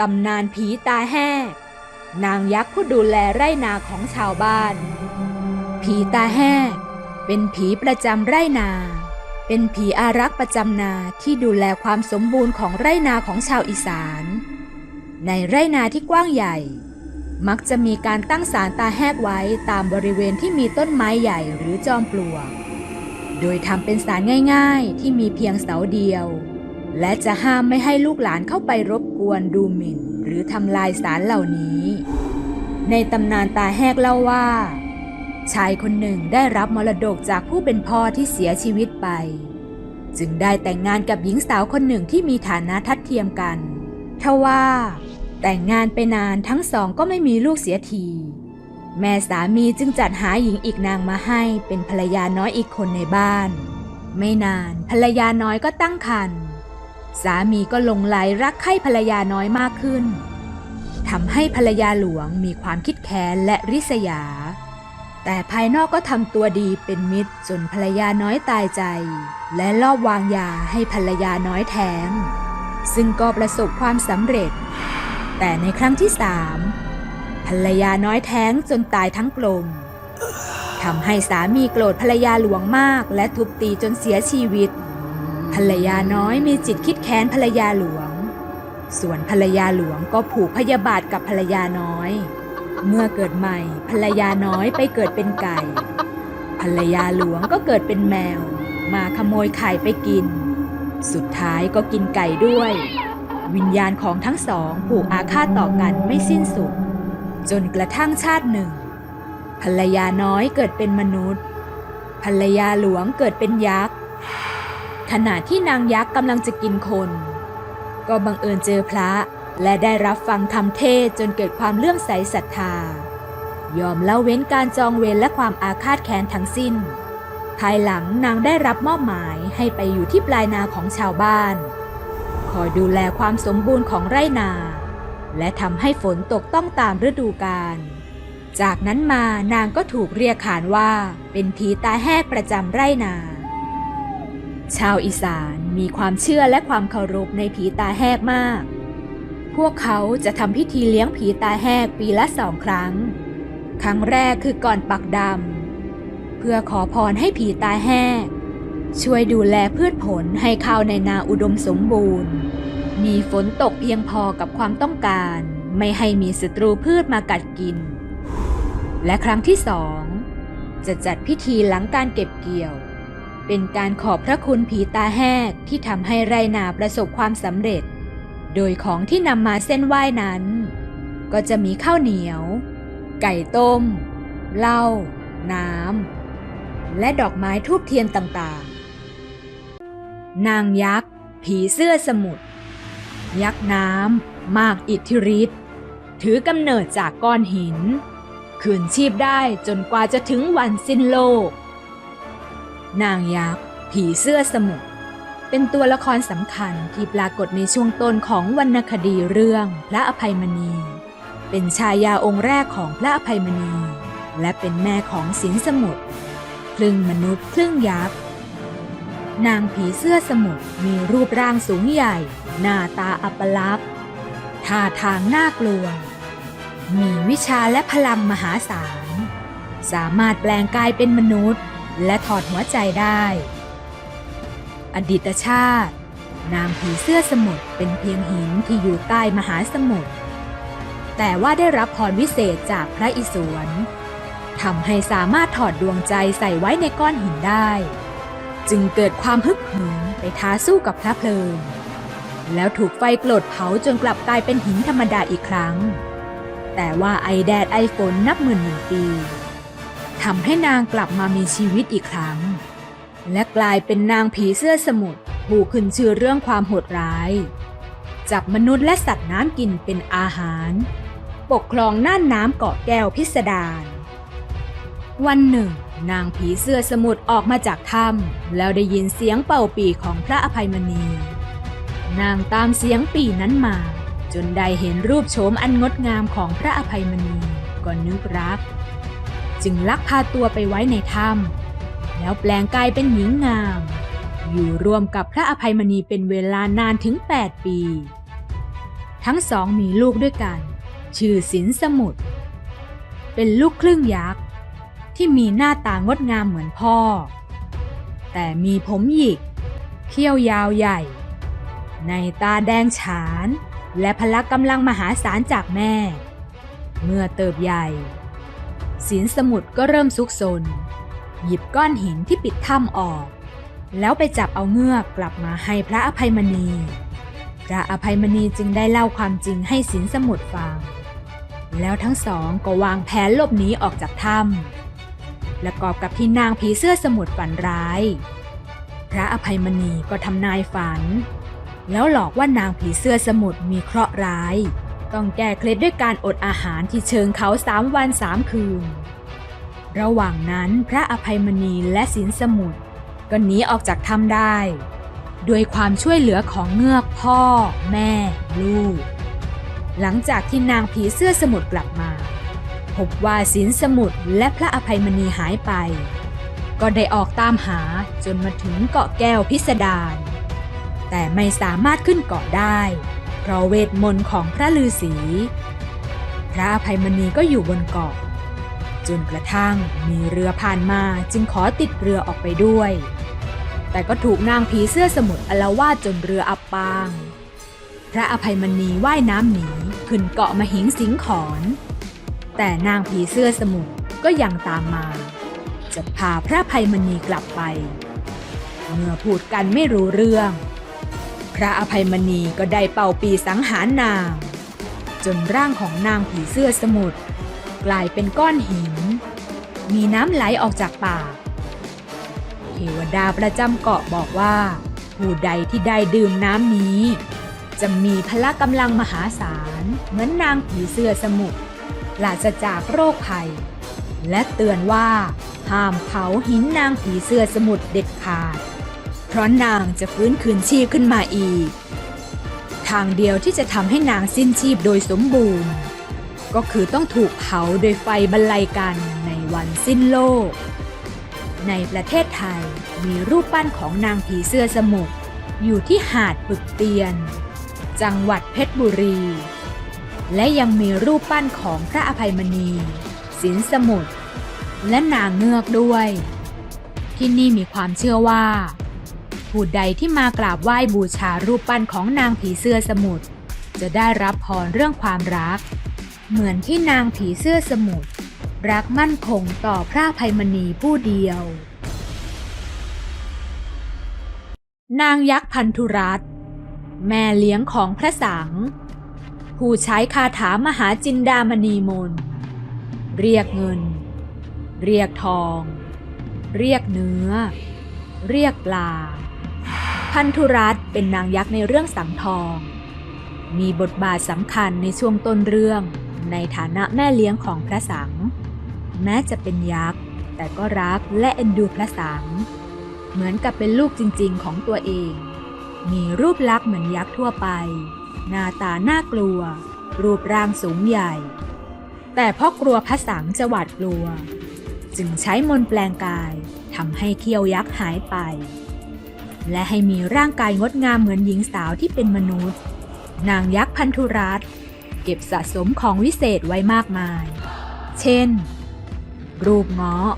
ตำนานผีตาแห้งนางยักษ์ผู้ดูแลไร่นาของชาวบ้าน ผีตาแห้งเป็นผีประจำไร่นา เป็นผีอารักษ์ประจำนาที่ดูแลความสมบูรณ์ของไร่นาของชาวอีสาน ในไร่นาที่กว้างใหญ่ มักจะมีการตั้งศาลตาแหกไว้ตามบริเวณที่มีต้นไม้ใหญ่หรือจอมปลวก โดยทำเป็นศาลง่าย ๆ ที่มีเพียงเสาเดียว และจะห้ามไม่ให้ลูกหลานเข้าไปรบกวนดูหมิ่น หรือทำลายศาลเหล่านี้ ในตำนานตาแหกเล่าว่า ชายคนหนึ่งได้รับมรดกจากผู้เป็นพ่อที่เสียชีวิตไป จึงได้แต่งงานกับหญิงสาวคนหนึ่งที่มีฐานะทัดเทียมกันทว่าแต่งงานไปนานทั้งสองก็ไม่มีลูกเสียที แม่สามีจึงจัดหาหญิงอีกนางมาให้เป็นภรรยาน้อยอีกคนในบ้าน ไม่นานภรรยาน้อยก็ตั้งครรภ์ สามีก็ลงไหลรักใคร่ภรรยาน้อยมากขึ้นทำให้ภรรยาหลวงมีความคิดแค้นและริษยา แต่ภายนอกก็ทำตัวดีเป็นมิตรจนภรรยาน้อยตายใจ และลอบวางยาให้ภรรยาน้อยแท้ง ซึ่งก็ประสบความสำเร็จ แต่ในครั้งที่สามภรรยาน้อยแท้งจนตายทั้งกลมทำให้สามีโกรธภรรยาหลวงมาก และทุบตีจนเสียชีวิต ภรรยาน้อยมีจิตคิดแค้นภรรยาหลวง ส่วนภรรยาหลวงก็ผูกพยาบาทกับภรรยาน้อย เมื่อเกิดใหม่ภรรยาน้อยไปเกิดเป็นไก่ ภรรยาหลวงก็เกิดเป็นแมว มาขโมยไข่ไปกิน สุดท้ายก็กินไก่ด้วย วิญญาณของทั้งสองผูกอาฆาตต่อกันไม่สิ้นสุด จนกระทั่งชาติหนึ่ง ภรรยาน้อยเกิดเป็นมนุษย์ ภรรยาหลวงเกิดเป็นยักษ์ ขณะที่นางยักษ์กำลังจะกินคน ก็บังเอิญเจอพระและได้รับฟังธรรมเทศจนเกิดความเลื่อมใสศรัทธา ยอมละเว้นการจองเวรและความอาฆาตแค้นทั้งสิ้น ภายหลังนางได้รับมอบหมายให้ไปอยู่ที่ปลายนาของชาวบ้าน คอยดูแลความสมบูรณ์ของไร่นา และทำให้ฝนตกต้องตามฤดูกาล จากนั้นมานางก็ถูกเรียกขานว่าเป็นผีตาแหกประจำไร่นา ชาวอีสานมีความเชื่อและความเคารพในผีตาแหกมาก พวกเขาจะทำพิธีเลี้ยงผีตาแหกปีละสองครั้ง ครั้งแรกคือก่อนปักดำ เพื่อขอพรให้ผีตาแหกช่วยดูแลพืชผลให้ข้าวในนาอุดมสมบูรณ์ มีฝนตกเพียงพอกับความต้องการ ไม่ให้มีศัตรูพืชมากัดกิน และครั้งที่สองจะจัดพิธีหลังการเก็บเกี่ยว เป็นการขอบพระคุณผีตาแหกที่ทำให้ไรนาประสบความสำเร็จ โดยของที่นำมาเส้นไหว้นั้น ก็จะมีข้าวเหนียว ไก่ต้ม เหล้า น้ำ และดอกไม้ทูบเทียนต่างๆ นางยักษ์ ผีเสื้อสมุทร ยักษ์น้ำ มากอิทธิฤทธิ์ ถือกำเนิดจากก้อนหิน คืนชีพได้จนกว่าจะถึงวันสิ้นโลก นางยักษ์ ผีเสื้อสมุทรเป็นตัวละครสำคัญที่ปรากฏในช่วงต้นของวรรณคดีเรื่องพระอภัยมณี เป็นชายาองค์แรกของพระอภัยมณี และเป็นแม่ของสินสมุทรครึ่งมนุษย์ครึ่งยักษ์นางผีเสื้อสมุทรมีรูปร่างสูงใหญ่ หน้าตาอัปลักษณ์ท่าทางน่ากลัว มีวิชาและพลังมหาศาล สามารถแปลงกายเป็นมนุษย์ และถอดหัวใจได้ อดีตชาติ นางผีเสื้อสมุทรเป็นเพียงหินที่อยู่ใต้มหาสมุทรแต่ว่าได้รับพรวิเศษจากพระอิศวรทำให้สามารถถอดดวงใจใส่ไว้ในก้อนหินได้ จึงเกิดความฮึกเหิมไปท้าสู้กับพระเพลิง แล้วถูกไฟกลดเผาจนกลับกลายเป็นหินธรรมดาอีกครั้ง แต่ว่าไอแดดไอฝนนับหมื่นหมื่นปี ทำให้นางกลับมามีชีวิตอีกครั้ง และกลายเป็นนางผีเสื้อสมุทรผู้ขึ้นชื่อเรื่องความโหดร้าย จับมนุษย์และสัตว์น้ำกินเป็นอาหาร ปกครองน่านน้ำเกาะแก้วพิสดารวันหนึ่ง นางผีเสื้อสมุทรออกมาจากถ้ำแล้วได้ยินเสียงเป่าปีของพระอภัยมณี นางตามเสียงปีนั้นมา จนได้เห็นรูปโฉมอันงดงามของพระอภัยมณีก็นึกรัก จึงลักพาตัวไปไว้ในถ้ำแล้วแปลงกายเป็นหญิงงาม อยู่รวมกับพระอภัยมณีเป็นเวลานานถึง 8 ปี ทั้งสองมีลูกด้วยกัน ชื่อสินสมุทรเป็นลูกครึ่งยักษ์ ที่มีหน้าตางดงามเหมือนพ่อ แต่มีผมหยิกเขี้ยวยาวใหญ่ ในตาแดงฉาน และพละกำลังมหาศาลจากแม่ เมื่อเติบใหญ่ สินสมุทรก็เริ่มซุกซน หยิบก้อนหินที่ปิดถ้ำออก แล้วไปจับเอาเงือกกลับมาให้พระอภัยมณี พระอภัยมณีจึงได้เล่าความจริงให้สินสมุทรฟัง แล้วทั้งสองก็วางแผนหลบหนีออกจากถ้ำและกอบกับที่นางผีเสื้อสมุทรฝันร้าย พระอภัยมณีก็ทำนายฝัน แล้วหลอกว่านางผีเสื้อสมุทรมีเคราะห์ร้าย ต้องแก้เคล็ดด้วยการอดอาหารที่เชิงเขาสามวันสามคืน ระหว่างนั้นพระอภัยมณีและสินสมุทรก็หนีออกจากถ้ำได้ ด้วยความช่วยเหลือของเงือกพ่อ แม่ ลูก หลังจากที่นางผีเสื้อสมุทรกลับมา พบว่าสินสมุทรและพระอภัยมณีหายไป ก็ได้ออกตามหาจนมาถึงเกาะแก้วพิสดารแต่ไม่สามารถขึ้นเกาะได้ ราะเวทมนต์ของพระฤาษี พระอภัยมณีก็อยู่บนเกาะ จนกระทั่งมีเรือผ่านมาจึงขอติดเรือออกไปด้วย แต่ก็ถูกนางผีเสื้อสมุทรอลาวาดจนเรืออับปาง พระอภัยมณีว่ายน้ำหนีขึ้นเกาะมหิงสิงขอนแต่นางผีเสื้อสมุทรก็ยังตามมา จะพาพระอภัยมณีกลับไป เมื่อพูดกันไม่รู้เรื่อง ระอภัยมณีก็ได้เป่าปีสังหารนาง จนร่างของนางผีเสื้อสมุทรกลายเป็นก้อนหิน มีน้ำไหลออกจากปากเทวดาประจำเกาะบอกว่า ผู้ใดที่ได้ดื่มน้ำนี้ จะมีพละกำลังมหาศาลเหมือนนางผีเสื้อสมุทรปราศจากโรคภัย และเตือนว่าห้ามเผาหินนางผีเสื้อสมุทรเด็ดขาด เพราะนางจะฟื้นคืนชีพขึ้นมาอีก ทางเดียวที่จะทำให้นางสิ้นชีพโดยสมบูรณ์ ก็คือต้องถูกเผาโดยไฟบรรลัยกันในวันสิ้นโลก ในประเทศไทยมีรูปปั้นของนางผีเสื้อสมุทรอยู่ที่หาดปึกเตียน จังหวัดเพชรบุรี และยังมีรูปปั้นของพระอภัยมณีสินสมุทรและนางเงือกด้วย ที่นี่มีความเชื่อว่า ผู้ใดที่มากราบไหว้บูชารูปปั้นของนางผีเสื้อสมุทรจะได้รับพรเรื่องความรัก เหมือนที่นางผีเสื้อสมุทรรักมั่นคงต่อพระภัยมณีผู้เดียว นางยักษ์พันธุรัตแม่เลี้ยงของพระสัง ผู้ใช้คาถามหาจินดามณีมน เรียกเงิน เรียกทอง เรียกเนื้อ เรียกปลา พันธุรัตเป็นนางยักษ์ในเรื่องสังทอง มีบทบาทสำคัญในช่วงต้นเรื่อง ในฐานะแม่เลี้ยงของพระสัง แม้จะเป็นยักษ์ แต่ก็รักและเอ็นดูพระสัง เหมือนกับเป็นลูกจริงๆของตัวเอง มีรูปลักษณ์เหมือนยักษ์ทั่วไป หน้าตาน่ากลัว รูปร่างสูงใหญ่ แต่เพราะกลัวพระสังจะหวาดกลัว จึงใช้มนต์แปลงกายทำให้เขี้ยวยักษ์หายไป และให้มีร่างกายงดงามเหมือนหญิงสาวที่เป็นมนุษย์ นางยักษ์พันธุรัตเก็บสะสมของวิเศษไว้มากมาย เช่น รูปเงาะ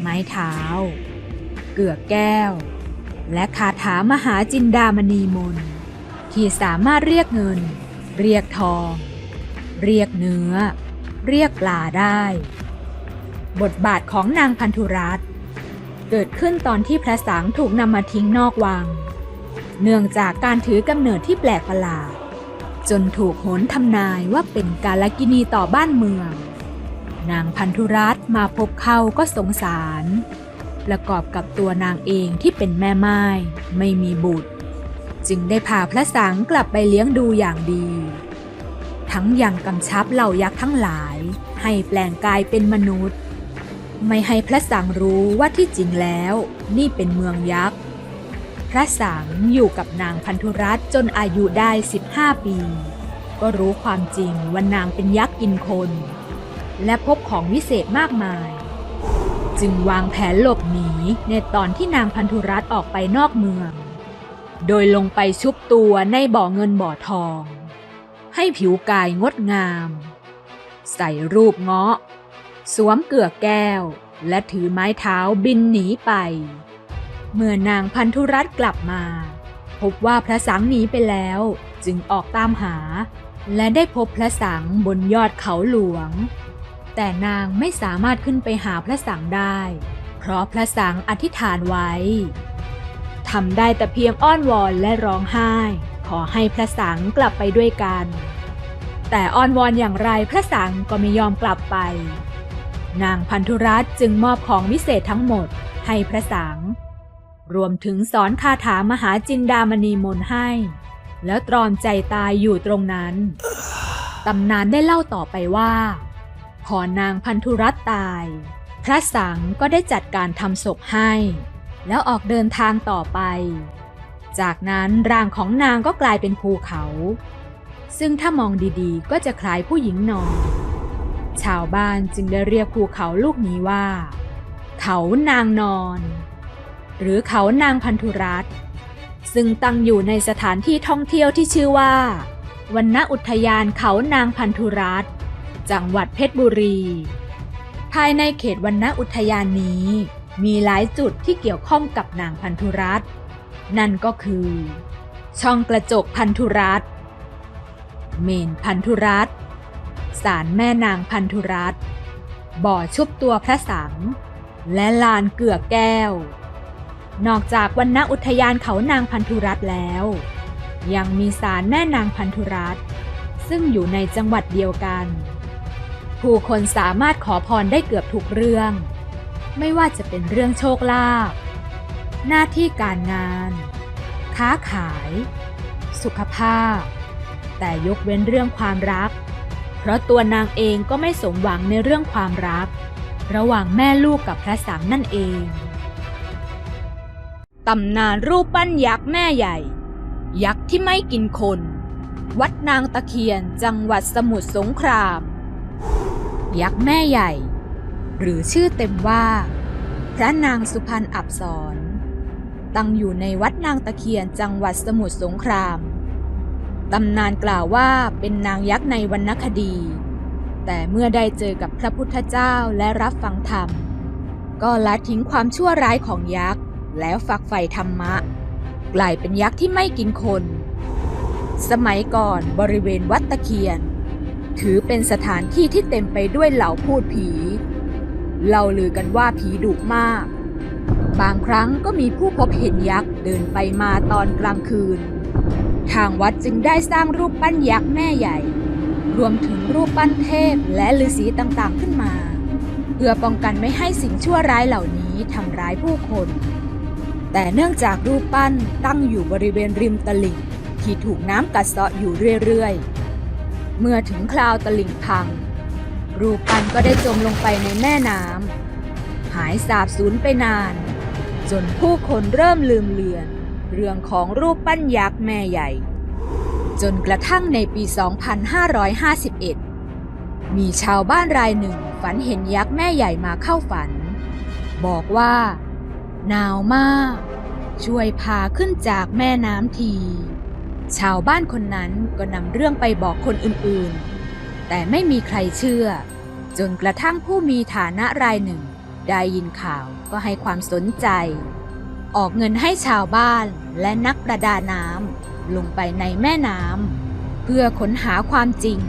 ไม้เท้า เกือกแก้ว และคาถามหาจินดามณีมนที่สามารถเรียกเงิน เรียกทอง เรียกเนื้อ เรียกปลาได้ บทบาทของนางพันธุรัตน์ เกิดขึ้นตอนที่พระสังถูกนำมาทิ้งนอกวัง เนื่องจากการถือกำเนิดที่แปลกประหลาด จนถูกโหนทำนายว่าเป็นกาลกินีต่อบ้านเมือง นางพันธุรัตน์มาพบเข้าก็สงสาร ประกอบกับตัวนางเองที่เป็นแม่ไม้ไม่มีบุตร จึงได้พาพระสังกลับไปเลี้ยงดูอย่างดี ทั้งยังกำชับเหล่ายักษ์ทั้งหลายให้แปลงกายเป็นมนุษย์ ไม่ให้พระสังรู้ว่าที่จริงแล้ว นี่เป็นเมืองยักษ์ พระสังอยู่กับนางพันธุรัตน์จนอายุได้ 15 ปี ก็รู้ความจริงว่านางเป็นยักษ์กินคน และพบของวิเศษมากมาย จึงวางแผนหลบหนีในตอนที่นางพันธุรัตน์ออกไปนอกเมือง โดยลงไปชุบตัวในบ่อเงินบ่อทอง ให้ผิวกายงดงาม ใส่รูปเงาะ สวมเกือกแก้ว และถือไม้เท้าบินหนีไป เมื่อนางพันธุรัตน์กลับมา พบว่าพระสังหนีไปแล้วจึงออกตามหา และได้พบพระสังบนยอดเขาหลวง แต่นางไม่สามารถขึ้นไปหาพระสังได้ เพราะพระสังอธิษฐานไว้ทำได้แต่เพียงอ้อนวอนและร้องไห้ ขอให้พระสังกลับไปด้วยกัน แต่อ้อนวอนอย่างไรพระสังก็ไม่ยอมกลับไป นางพันธุรัตน์จึงมอบของวิเศษทั้งหมดให้พระสัง รวมถึงสอนคาถามหาจินดามณีมนให้ แล้วตรอมใจตายอยู่ตรงนั้น ตำนานได้เล่าต่อไปว่า พอนางพันธุรัตน์ตาย พระสังก็ได้จัดการทำศพให้ แล้วออกเดินทางต่อไป จากนั้นร่างของนางก็กลายเป็นภูเขา ซึ่งถ้ามองดีๆ ก็จะคล้ายผู้หญิงนอน ชาวบ้านจึงได้เรียกภูเขาลูกนี้ว่า เขานางนอน หรือเขานางพันธุรัตซึ่งตั้งอยู่ในสถานที่ท่องเที่ยวที่ชื่อว่าวันณอุทยานเขานางพันธุรัตจังหวัดเพชรบุรี ภายในเขตวันณอุทยานนี้ มีหลายจุดที่เกี่ยวข้องกับนางพันธุรัตนั่นก็คือ ช่องกระจกพันธุรัตเมนพันธุรัตน์ ศาลแม่นางพันธุรัตน์บ่อชุบตัวพระสัง และลานเกือกแก้ว นอกจากวันณอุทยานเขานางพันธุรัตน์แล้ว ยังมีศาลแม่นางพันธุรัตน์ซึ่งอยู่ในจังหวัดเดียวกัน ผู้คนสามารถขอพรได้เกือบทุกเรื่อง ไม่ว่าจะเป็นเรื่องโชคลาภหน้าที่การงาน ค้าขาย สุขภาพ แต่ยกเว้นเรื่องความรัก ราะตัวนางเองก็ไม่สมหวังในเรื่องความรัก ระหว่างแม่ลูกกับพระสังนั่นเอง ตำนานรูปปั้นยักษ์แม่ใหญ่ ยักษ์ที่ไม่กินคน วัดนางตะเคียนจังหวัดสมุทรสงคราม ยักษ์แม่ใหญ่ หรือชื่อเต็มว่า พระนางสุพรรณอับสรตั้งอยู่ในวัดนางตะเคียนจังหวัดสมุทรสงคราม ตำนานกล่าวว่าเป็นนางยักษ์ในวรรณคดี แต่เมื่อได้เจอกับพระพุทธเจ้าและรับฟังธรรม ก็ละทิ้งความชั่วร้ายของยักษ์ แล้วฝักใฝ่ธรรมะ กลายเป็นยักษ์ที่ไม่กินคน สมัยก่อนบริเวณวัดตะเคียน ถือเป็นสถานที่ที่เต็มไปด้วยเหล่าพูดผีเล่าลือกันว่าผีดุมาก บางครั้งก็มีผู้พบเห็นยักษ์เดินไปมาตอนกลางคืน ทางวัดจึงได้สร้างรูปปั้นยักษ์แม่ใหญ่ รวมถึงรูปปั้นเทพและฤาษีต่างๆขึ้นมา เพื่อป้องกันไม่ให้สิ่งชั่วร้ายเหล่านี้ทำร้ายผู้คน แต่เนื่องจากรูปปั้นตั้งอยู่บริเวณริมตลิ่งที่ถูกน้ำกัดเซาะอยู่เรื่อยๆ เมื่อถึงคราวตลิ่งพัง รูปปั้นก็ได้จมลงไปในแม่น้ำหายสาบสูญไปนาน จนผู้คนเริ่มลืมเลือน เรื่องของรูปปั้นยักษ์แม่ใหญ่ จนกระทั่งในปี 2551 มีชาวบ้านรายหนึ่งฝันเห็นยักษ์แม่ใหญ่มาเข้าฝัน บอกว่า หนาวมาก ช่วยพาขึ้นจากแม่น้ำที ชาวบ้านคนนั้นก็นำเรื่องไปบอกคนอื่นๆ แต่ไม่มีใครเชื่อ จนกระทั่งผู้มีฐานะรายหนึ่ง ได้ยินข่าวก็ให้ความสนใจ ออกเงินให้ชาวบ้านและนักประดาน้ำลงไปในแม่น้ำเพื่อค้นหาความจริง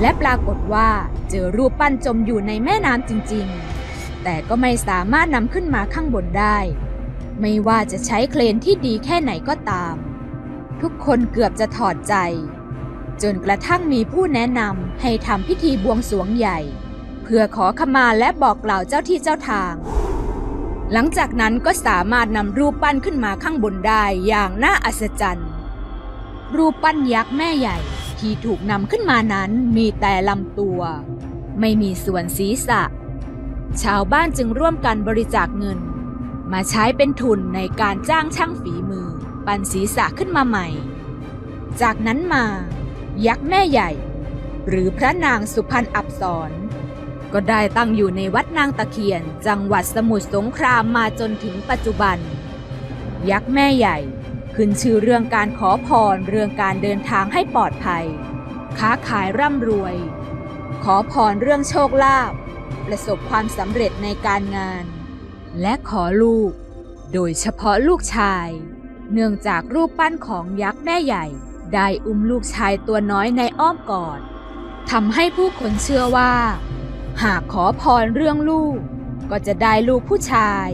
และปรากฏว่าเจอรูปปั้นจมอยู่ในแม่น้ำจริงๆ แต่ก็ไม่สามารถนำขึ้นมาข้างบนได้ ไม่ว่าจะใช้เครนที่ดีแค่ไหนก็ตาม ทุกคนเกือบจะถอดใจ จนกระทั่งมีผู้แนะนำให้ทำพิธีบวงสรวงใหญ่ เพื่อขอขมาและบอกกล่าวเจ้าที่เจ้าทาง หลังจากนั้นก็สามารถนำรูปปั้นขึ้นมาข้างบนได้อย่างน่าอัศจรรย์ รูปปั้นยักษ์แม่ใหญ่ที่ถูกนำขึ้นมานั้นมีแต่ลำตัว ไม่มีส่วนศีรษะ ชาวบ้านจึงร่วมกันบริจาคเงิน มาใช้เป็นทุนในการจ้างช่างฝีมือ ปั้นศีรษะขึ้นมาใหม่ จากนั้นมา ยักษ์แม่ใหญ่ หรือพระนางสุพรรณอับสร ก็ได้ตั้งอยู่ในวัดนางตะเคียน จังหวัดสมุทรสงครามมาจนถึงปัจจุบัน ยักษ์แม่ใหญ่ ขึ้นชื่อเรื่องการขอพรเรื่องการเดินทางให้ปลอดภัย ค้าขายร่ำรวย ขอพรเรื่องโชคลาภประสบความสำเร็จในการงาน และขอลูก โดยเฉพาะลูกชาย เนื่องจากรูปปั้นของยักษ์แม่ใหญ่ ได้อุ้มลูกชายตัวน้อยในอ้อมกอดทำให้ผู้คนเชื่อว่า หากขอพรเรื่องลูก ก็จะได้ลูกผู้ชาย